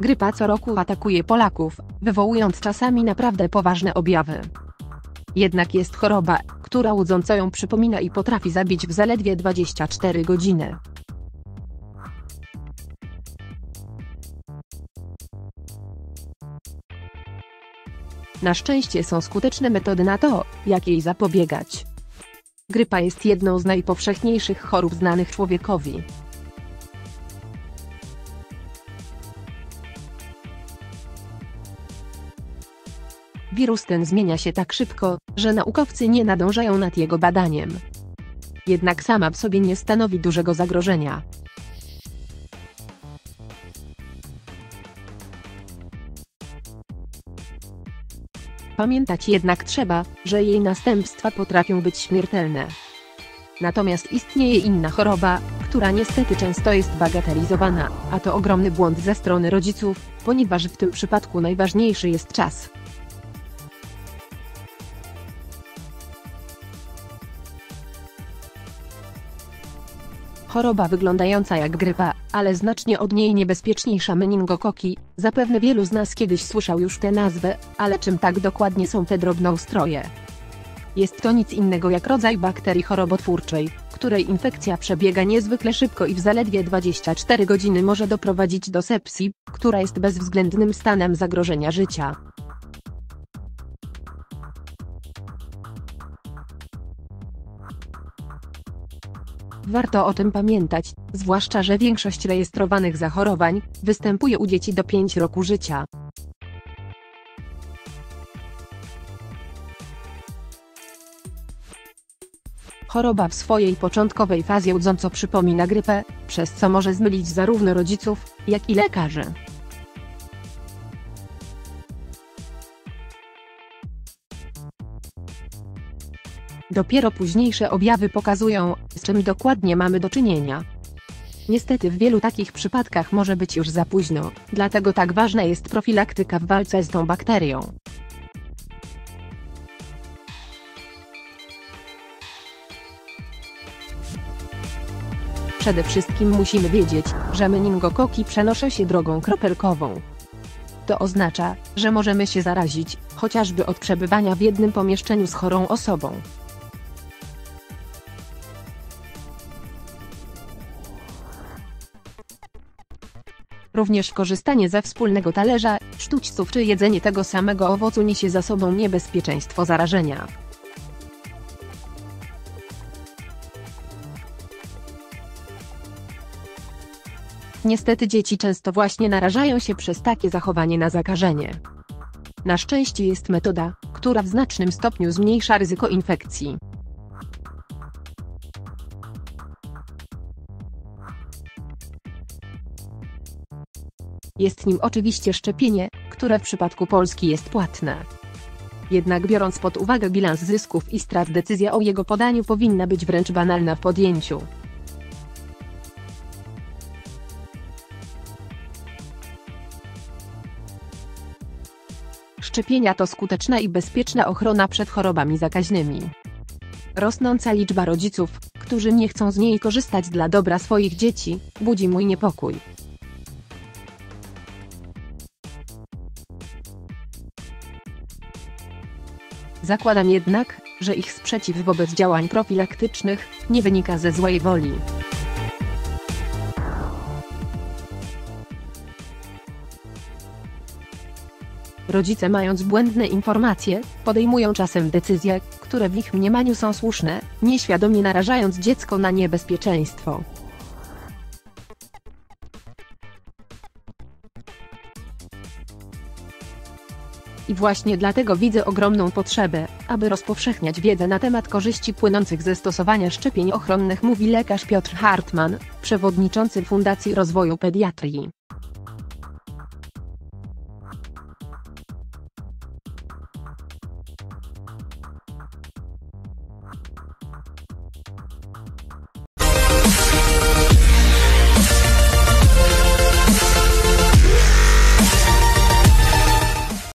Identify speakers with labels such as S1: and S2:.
S1: Grypa co roku atakuje Polaków, wywołując czasami naprawdę poważne objawy. Jednak jest choroba, która łudząco ją przypomina i potrafi zabić w zaledwie 24 godziny. Na szczęście są skuteczne metody na to, jak jej zapobiegać. Grypa jest jedną z najpowszechniejszych chorób znanych człowiekowi. Wirus ten zmienia się tak szybko, że naukowcy nie nadążają nad jego badaniem. Jednak sama w sobie nie stanowi dużego zagrożenia. Pamiętać jednak trzeba, że jej następstwa potrafią być śmiertelne. Natomiast istnieje inna choroba, która niestety często jest bagatelizowana, a to ogromny błąd ze strony rodziców, ponieważ w tym przypadku najważniejszy jest czas. Choroba wyglądająca jak grypa, ale znacznie od niej niebezpieczniejsza meningokoki. Zapewne wielu z nas kiedyś słyszał już tę nazwę, ale czym tak dokładnie są te drobnoustroje? Jest to nic innego jak rodzaj bakterii chorobotwórczej, której infekcja przebiega niezwykle szybko i w zaledwie 24 godziny może doprowadzić do sepsji, która jest bezwzględnym stanem zagrożenia życia. Warto o tym pamiętać, zwłaszcza że większość rejestrowanych zachorowań występuje u dzieci do 5 roku życia. Choroba w swojej początkowej fazie łudząco przypomina grypę, przez co może zmylić zarówno rodziców, jak i lekarzy. Dopiero późniejsze objawy pokazują, z czym dokładnie mamy do czynienia. Niestety w wielu takich przypadkach może być już za późno, dlatego tak ważna jest profilaktyka w walce z tą bakterią. Przede wszystkim musimy wiedzieć, że meningokoki przenoszą się drogą kropelkową. To oznacza, że możemy się zarazić, chociażby od przebywania w jednym pomieszczeniu z chorą osobą. Również korzystanie ze wspólnego talerza, sztućców czy jedzenie tego samego owocu niesie za sobą niebezpieczeństwo zarażenia. Niestety dzieci często właśnie narażają się przez takie zachowanie na zakażenie. Na szczęście jest metoda, która w znacznym stopniu zmniejsza ryzyko infekcji. Jest nim oczywiście szczepienie, które w przypadku Polski jest płatne. Jednak biorąc pod uwagę bilans zysków i strat decyzja o jego podaniu powinna być wręcz banalna w podjęciu. Szczepienia to skuteczna i bezpieczna ochrona przed chorobami zakaźnymi. Rosnąca liczba rodziców, którzy nie chcą z niej korzystać dla dobra swoich dzieci, budzi mój niepokój. Zakładam jednak, że ich sprzeciw wobec działań profilaktycznych nie wynika ze złej woli. Rodzice mając błędne informacje, podejmują czasem decyzje, które w ich mniemaniu są słuszne, nieświadomie narażając dziecko na niebezpieczeństwo. I właśnie dlatego widzę ogromną potrzebę, aby rozpowszechniać wiedzę na temat korzyści płynących ze stosowania szczepień ochronnych mówi lekarz Piotr Hartman, przewodniczący Fundacji Rozwoju Pediatrii.